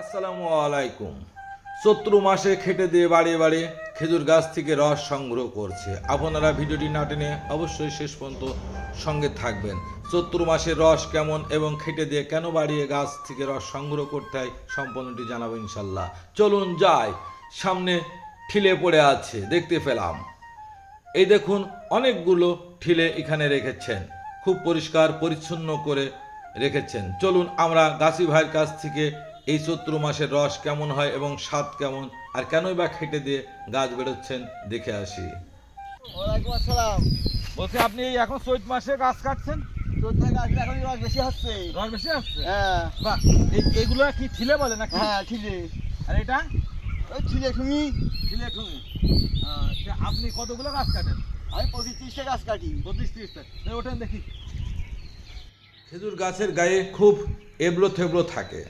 আসসালামু আলাইকুম। চৈত্র মাসে খেটে দিয়ে বাড়িয়ে বাড়িয়ে খেজুর গাছ থেকে রস সংগ্রহ করছে। আপনারা ভিডিওটি না টেনে অবশ্যই শেষ পর্যন্ত সঙ্গে থাকবেন। চৈত্র মাসের রস কেমন এবং খেটে দিয়ে কেন বাড়িয়ে গাছ থেকে রস সংগ্রহ করতে হয় সম্পূর্ণটি জানাব ইনশাল্লাহ। চলুন যাই, সামনে ঠিলে পড়ে আছে, দেখতে পেলাম। এই দেখুন, অনেকগুলো ঠিলে এখানে রেখেছেন। খুব পরিষ্কার, পরিচ্ছন্ন করে রেখেছেন। চলুন আমরা গাছি ভাইয়ের কাছ থেকে এই চৈত্র মাসের রস কেমন হয় এবং স্বাদ কেমন? আর কেনই বা খেটে দিয়ে গাছ বেরোচ্ছেন? দেখে আসি। ওয়ালাইকুম আসসালাম। বলছি আপনি এখন চৈত মাসে গাছ কাটছেন? হ্যাঁ। বাহ এগুলো কি ঠিলে বলে নাকি? হ্যাঁ ঠিলে আর এটা? ঠিলে ঠিলে তুমি আপনি কতগুলো গাছ কাটেন? আমি পঁচিশ ত্রিশটা গাছ কাটি। পঁচিশ ত্রিশটা। ওঠেন দেখি। খেজুর গাছের গায়ে খুব এবড়ো থেবড়ো থাকে।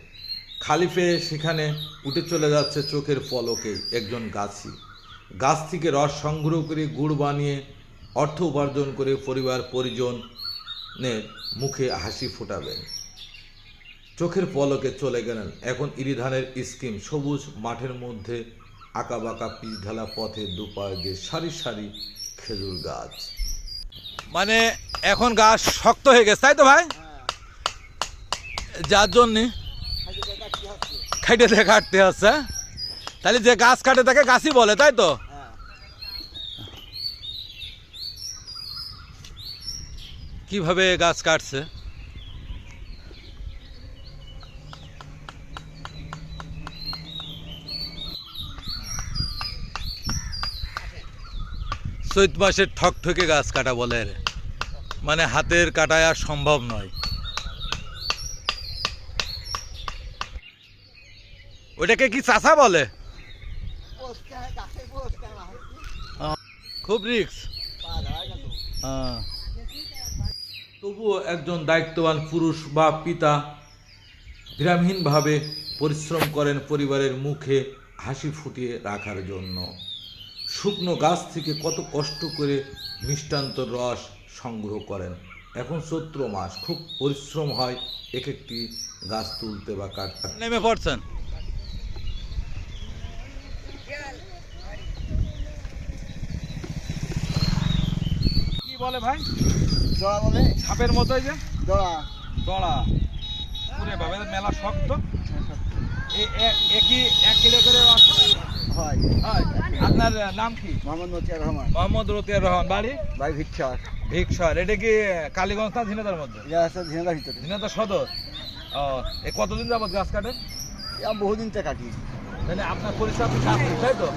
খালি পেয়ে সেখানে উঠে চলে যাচ্ছে চোখের পলকে একজন গাছি। গাছ থেকে রস সংগ্রহ করে গুড় বানিয়ে অর্থ উপার্জন করে পরিবার পরিজনের মুখে হাসি ফোটাবেন। চোখের পলকে চলে গেলেন। এখন ইরিধানের স্কিম সবুজ মাঠের মধ্যে আঁকা বাঁকা পিচ ঢালা পথে দুপাশ দিয়ে সারি সারি খেজুর গাছ। মানে এখন গাছ শক্ত হয়ে গেছে তাই তো ভাই? হ্যাঁ। যার জন্যে খাইটে দিয়ে কাটতে হচ্ছে তাহলে যে গাছ কাটে তাকে গাছই বলে, তাই তো? হ্যাঁ কীভাবে গাছ কাটছে? চৈত মাসের ঠক ঠকে গাছ কাটা বলে। মানে হাতের কাটায় আর সম্ভব নয়। ওটাকে কি চাষা বলে? খুব রিক্স তো তবুও একজন দায়িত্ববান পুরুষ বা পিতা বিরামহীনভাবে পরিশ্রম করেন পরিবারের মুখে হাসি ফুটিয়ে রাখার জন্য। শুকনো গাছ থেকে কত কষ্ট করে মিষ্টান্ত রস সংগ্রহ করেন। এখন চৈত্র মাস খুব পরিশ্রম হয় এক একটি গাছ তুলতে বা কাটতে নেমে পড়ছেন। বলে ভাই? জড়া বলে? সাপের মতোই যে? জড়া। দড়া পুরে ভাবে মেলা শক্ত। একই এক কিলো করে হয়? আপনার নাম কি? মোহাম্মদ মতিয়ার রহমান। মোহাম্মদ রতিয়ার রহমান। বাড়ি? ভাই ভিক্ষার। ভিক্ষর। এটা কি কালীগঞ্জ না ঝিনাদার মধ্যে? ঝিনাদার ভিতরে। ঝিনাদার সদর। ও এ কতদিন যাবত গাছ কাটেন বহুদিন থেকে কাটি। তাহলে আপনার পরিচয় আপনি তাই তো?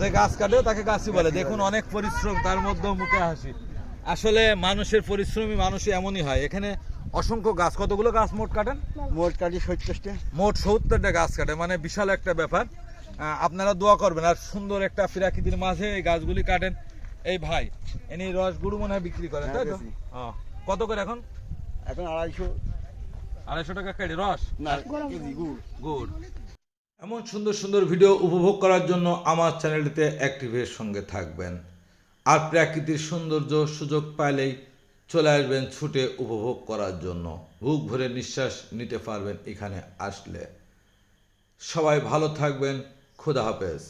যে গাছ কাটে তাকে গাছই বলে। দেখুন অনেক পরিশ্রম তার মধ্যেও মুখে হাসি। আসলে মানুষের পরিশ্রমী মানুষই এমনই হয়। এখানে অসংখ্য গাছ কতগুলো গাছ মোট কাটেন? মোট কাটি সত্তরটা। মোট সত্তরটা গাছ কাটে মানে বিশাল একটা ব্যাপার। আপনারা দোয়া করবেন আর সুন্দর একটা ফিরাকিতির মাঝে এই গাছগুলি কাটেন। এই ভাই এনি রস গুরু মনে হয় বিক্রি করেন তাই তো? হ্যাঁ। ও, কত করে এখন? এখন আড়াইশো। আড়াইশো টাকা কেটে রস? না গুড়। গুড। এমন সুন্দর সুন্দর ভিডিও উপভোগ করার জন্য আমার চ্যানেলটিতে অ্যাক্টিভের সঙ্গে থাকবেন। আর প্রাকৃতিক সৌন্দর্য সুযোগ পাইলেই চলে আসবেন ছুটে উপভোগ করার জন্য। বুক ভরে নিঃশ্বাস নিতে পারবেন এখানে আসলে। সবাই ভালো থাকবেন। খোদা হাফেজ।